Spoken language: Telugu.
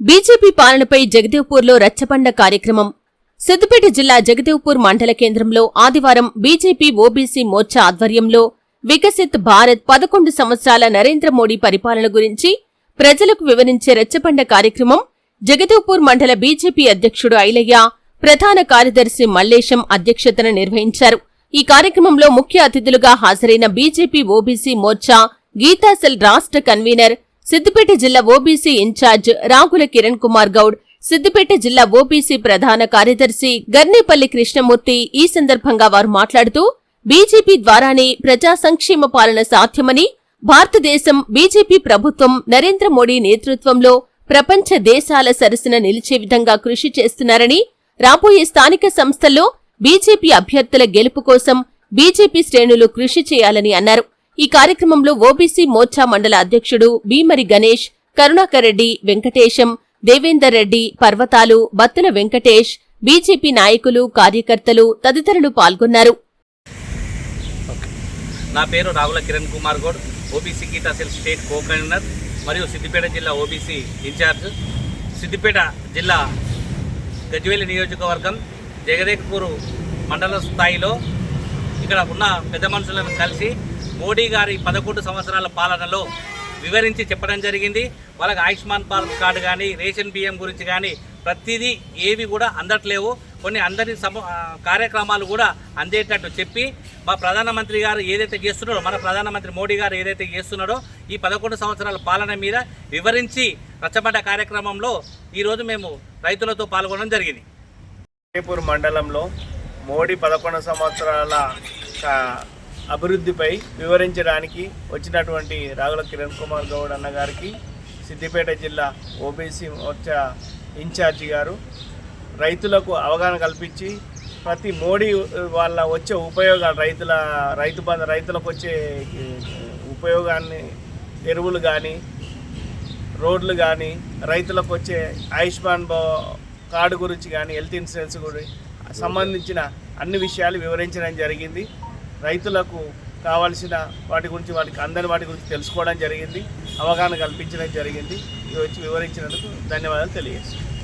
బీజేపీ పాలనపై జగదేవ్పూర్లో రచ్చబండ కార్యక్రమం. సిద్దిపేట జిల్లా జగదేవ్పూర్ మండల కేంద్రంలో ఆదివారం బీజేపీ ఓబీసీ మోర్చా ఆధ్వర్యంలో వికసిత్ భారత్ పదకొండు సంవత్సరాల నరేంద్ర మోడీ పరిపాలన గురించి ప్రజలకు వివరించే రచ్చబండ కార్యక్రమం జగదేవ్పూర్ మండల బీజేపీ అధ్యక్షుడు ఐలయ్య ప్రధాన కార్యదర్శి మల్లేశం అధ్యక్షతన నిర్వహించారు. ఈ కార్యక్రమంలో ముఖ్య అతిథులుగా హాజరైన బీజేపీ ఓబీసీ మోర్చా గీతాసెల్ రాష్ట్ర కన్వీనర్ సిద్దిపేట జిల్లా OBC in charge Ragula Kiran Kumar Goud Siddipet జిల్లా ఓబీసీ ప్రధాన కార్యదర్శి గర్నేపల్లి కృష్ణమూర్తి ఈ సందర్భంగా వారు మాట్లాడుతూ బీజేపీ ద్వారానే ప్రజా సంక్షేమ పాలన సాధ్యమని భారతదేశం బీజేపీ ప్రభుత్వం నరేంద్ర మోడీ నేతృత్వంలో ప్రపంచ దేశాల సరసన నిలిచే విధంగా కృషి చేస్తున్నారని రాబోయే స్థానిక సంస్థల్లో బీజేపీ అభ్యర్థుల గెలుపు కోసం బీజేపీ శ్రేణులు కృషి చేయాలని అన్నారు. ఈ కార్యక్రమంలో ఓబీసీ మోర్చా మండల అధ్యక్షుడు భీమరి గణేష్ కరుణాకర్ రెడ్డి వెంకటేశం దేవేందర్ రెడ్డి పర్వతాలు బత్తుల వెంకటేష్ బీజేపీ నాయకులు కార్యకర్తలు తదితరులు పాల్గొన్నారు. నా పేరు రావుల కిరణ్ కుమార్ గౌడ్ ఓబీసీ గీతా సెల్ స్టేట్ కో కన్వీనర్ మరియు సిద్దిపేట జిల్లా ఓబీసీ ఇన్ఛార్జ్. సిద్దిపేట జిల్లా గజ్వేలి నియోజకవర్గం జగదేక్పూర్ మండల స్థాయిలో ఇక్కడ ఉన్న పెద్ద మనుషులను కలిసి మోడీ గారి పదకొండు సంవత్సరాల పాలనలో వివరించి చెప్పడం జరిగింది. వాళ్ళకి ఆయుష్మాన్ భారత్ కార్డు కానీ రేషన్ బియ్యం గురించి కానీ ప్రతిదీ ఏవి కూడా అందట్లేవు. కొన్ని అందరి సమ కార్యక్రమాలు కూడా అందేటట్టు చెప్పి మా ప్రధానమంత్రి గారు ఏదైతే చేస్తున్నాడో మన ప్రధానమంత్రి మోడీ గారు ఏదైతే చేస్తున్నాడో ఈ పదకొండు సంవత్సరాల పాలన మీద వివరించి రచ్చబండ కార్యక్రమంలో ఈరోజు మేము రైతులతో పాల్గొనడం జరిగింది. మండలంలో మోడీ పదకొండు సంవత్సరాల అభివృద్ధిపై వివరించడానికి వచ్చినటువంటి రాగుల కిరణ్ కుమార్ గౌడ్ అన్న గారికి సిద్దిపేట జిల్లా ఓబీసీ మోర్చా ఇన్ఛార్జి గారు రైతులకు అవగాహన కల్పించి ప్రతి మోడీ వాళ్ళ వచ్చే ఉపయోగాలు రైతుల రైతు బంధు రైతులకు వచ్చే ఉపయోగాన్ని ఎరువులు కానీ రోడ్లు కానీ రైతులకు వచ్చే ఆయుష్మాన్ కార్డు గురించి కానీ హెల్త్ ఇన్సూరెన్స్ గురించి సంబంధించిన అన్ని విషయాలు వివరించడం జరిగింది. రైతులకు కావలసిన వాటి గురించి వాటికి అందని వాటి గురించి తెలుసుకోవడం జరిగింది. అవగాహన కల్పించడం జరిగింది. ఇవి వచ్చి వివరించినందుకు ధన్యవాదాలు తెలియజేస్తున్నాను.